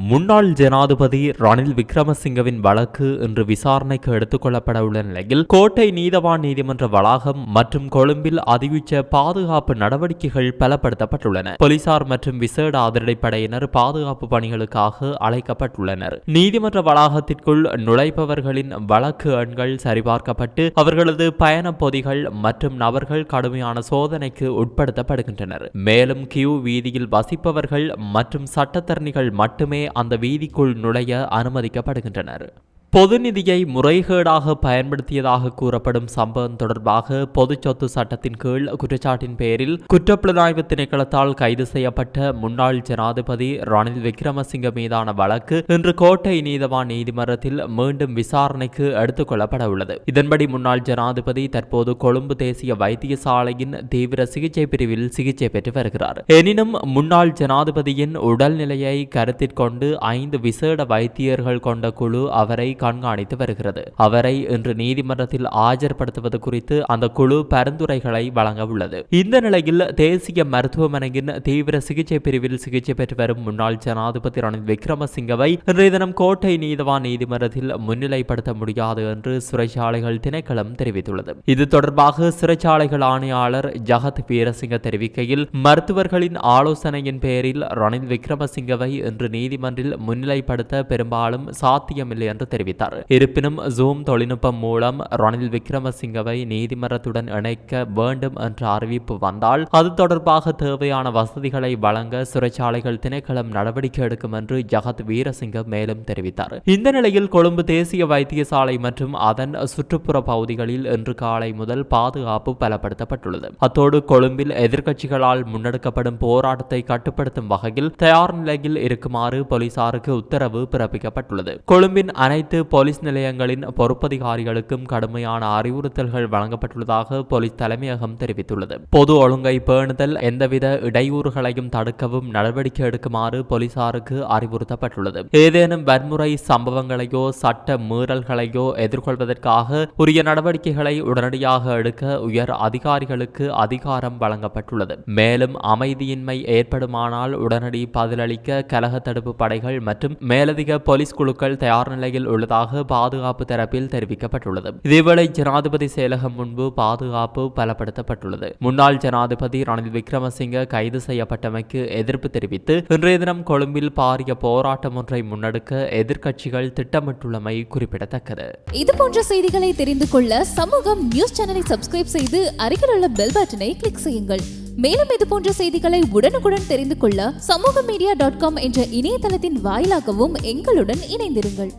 முன்னாள் ஜனாதிபதி ரணில் விக்ரமசிங்கவின் வழக்கு இன்று விசாரணைக்கு எடுத்துக் கொள்ளப்பட உள்ள நிலையில் கோட்டை நீதவான் நீதிமன்ற வளாகம் மற்றும் கொழும்பில் அதிவிச்ச பாதுகாப்பு நடவடிக்கைகள் பலப்படுத்தப்பட்டுள்ளன. போலீசார் மற்றும் விசேட அதிரடிப்படையினர் பாதுகாப்பு பணிகளுக்காக அழைக்கப்பட்டுள்ளனர். நீதிமன்ற வளாகத்திற்குள் நுழைப்பவர்களின் வழக்கு எண்கள் சரிபார்க்கப்பட்டு அவர்களது பயண பொதிகள் மற்றும் நபர்கள் கடுமையான சோதனைக்கு உட்படுத்தப்படுகின்றனர். மேலும் கியூ வீதியில் வசிப்பவர்கள் மற்றும் சட்டத்தரணிகள் மட்டுமே அந்த வீதிக்குள் நுழைய அனுமதிக்கப்படுகின்றனர். பொது நிதியை முறைகேடாக பயன்படுத்தியதாக கூறப்படும் சம்பவம் தொடர்பாக பொது சொத்து சட்டத்தின் கீழ் குற்றச்சாட்டின் பேரில் குற்றப்புலனாய்வு திணைக்களத்தால் கைது செய்யப்பட்ட முன்னாள் ஜனாதிபதி ரணில் விக்ரமசிங்க மீதான வழக்கு இன்று கோட்டை நீதவான் நீதிமன்றத்தில் மீண்டும் விசாரணைக்கு எடுத்துக் கொள்ளப்பட உள்ளது. இதன்படி முன்னாள் ஜனாதிபதி தற்போது கொழும்பு தேசிய வைத்தியசாலையின் தீவிர சிகிச்சை பிரிவில் சிகிச்சை பெற்று வருகிறார். எனினும் முன்னாள் ஜனாதிபதியின் உடல்நிலையை கருத்திற்கொண்டு ஐந்து விசேட வைத்தியர்கள் கொண்ட குழு அவரை கண்காணித்து வருகிறது. அவரை இன்று நீதிமன்றத்தில் ஆஜர்படுத்துவது குறித்து அந்த குழு பரிந்துரைகளை வழங்க உள்ளது. இந்த நிலையில் தேசிய மருத்துவமனையின் தீவிர சிகிச்சை பிரிவில் சிகிச்சை பெற்று வரும் முன்னாள் ஜனாதிபதி ரணில் விக்ரமசிங்கவை இன்றைய தினம் கோட்டை நீதவான் நீதிமன்றத்தில் முன்னிலைப்படுத்த முடியாது என்று சிறைச்சாலைகள் திணைக்களம் தெரிவித்துள்ளது. இது தொடர்பாக சிறைச்சாலைகள் ஆணையாளர் ஜகத் வீரசிங்க தெரிவிக்கையில் மருத்துவர்களின் ஆலோசனையின் பேரில் ரணில் விக்ரமசிங்கவை இன்று நீதிமன்றில் முன்னிலைப்படுத்த பெரும்பாலும் சாத்தியமில்லை என்று தெரிவித்தார். இருப்பினும் ஜூம் தொழில்நுட்பம் மூலம் ரணில் விக்ரமசிங்கவை நீதிமன்றத்துடன் இணைக்க வேண்டும் என்ற அறிவிப்பு வந்தால் அது தொடர்பாக தேவையான வசதிகளை வழங்க சிறைச்சாலைகள் திணைக்களம் நடவடிக்கை எடுக்கும் என்று ஜகத் வீரசிங்கம் மேலும் தெரிவித்தார். இந்த நிலையில் கொழும்பு தேசிய வைத்தியசாலை மற்றும் அதன் சுற்றுப்புற பகுதிகளில் இன்று காலை முதல் பாதுகாப்பு பலப்படுத்தப்பட்டுள்ளது. அத்தோடு கொழும்பில் எதிர்க்கட்சிகளால் முன்னெடுக்கப்படும் போராட்டத்தை கட்டுப்படுத்தும் வகையில் தயார் நிலையில் இருக்குமாறு போலீசாருக்கு உத்தரவு பிறப்பிக்கப்பட்டுள்ளது. கொழும்பின் அனைத்து போலீஸ் நிலையங்களின் பொறுப்பதிகாரிகளுக்கும் கடுமையான அறிவுறுத்தல்கள் வழங்கப்பட்டுள்ளதாக போலீஸ் தலைமையகம் தெரிவித்துள்ளது. பொது ஒழுங்கை பேணுதல் எந்தவித இடையூறுகளையும் தடுக்கவும் நடவடிக்கை எடுக்குமாறு போலீசாருக்கு அறிவுறுத்தப்பட்டுள்ளது. ஏதேனும் வன்முறை சம்பவங்களையோ சட்ட மீறல்களையோ எதிர்கொள்வதற்காக உரிய நடவடிக்கைகளை உடனடியாக எடுக்க உயர் அதிகாரிகளுக்கு அதிகாரம் வழங்கப்பட்டுள்ளது. மேலும் அமைதியின்மை ஏற்படுமானால் உடனடி பதிலளிக்க கலக தடுப்பு படைகள் மற்றும் மேலதிக போலீஸ் குழுக்கள் தயார் நிலையில் வருவதாக பாதுகாப்பு தரப்பில் தெரிவிக்கப்பட்டுள்ளது. இதேவேளை ஜனாதிபதி செயலகம் முன்பு பாதுகாப்பு பலப்படுத்தப்பட்டுள்ளது. முன்னாள் ஜனாதிபதி ரணில் விக்ரமசிங்க கைது செய்யப்பட்டமைக்கு எதிர்ப்பு தெரிவித்து இன்றைய தினம் கொழும்பில் பாரிய போராட்டம் ஒன்றை முன்னெடுக்க எதிர்க்கட்சிகள் திட்டமிட்டுள்ளமை குறிப்பிடத்தக்கது. இது போன்ற செய்திகளை தெரிந்து கொள்ள சமூகம் நியூஸ் சேனலை சப்ஸ்கிரைப் செய்து அருகில் உள்ள பெல் பட்டனை கிளிக் செய்யுங்கள். மேலும் இது போன்ற செய்திகளை உடனுக்குடன் தெரிந்து கொள்ள சமூக மீடியா டாட் காம் என்ற இணையதளத்தின் வாயிலாகவும் எங்களுடன் இணைந்திருங்கள்.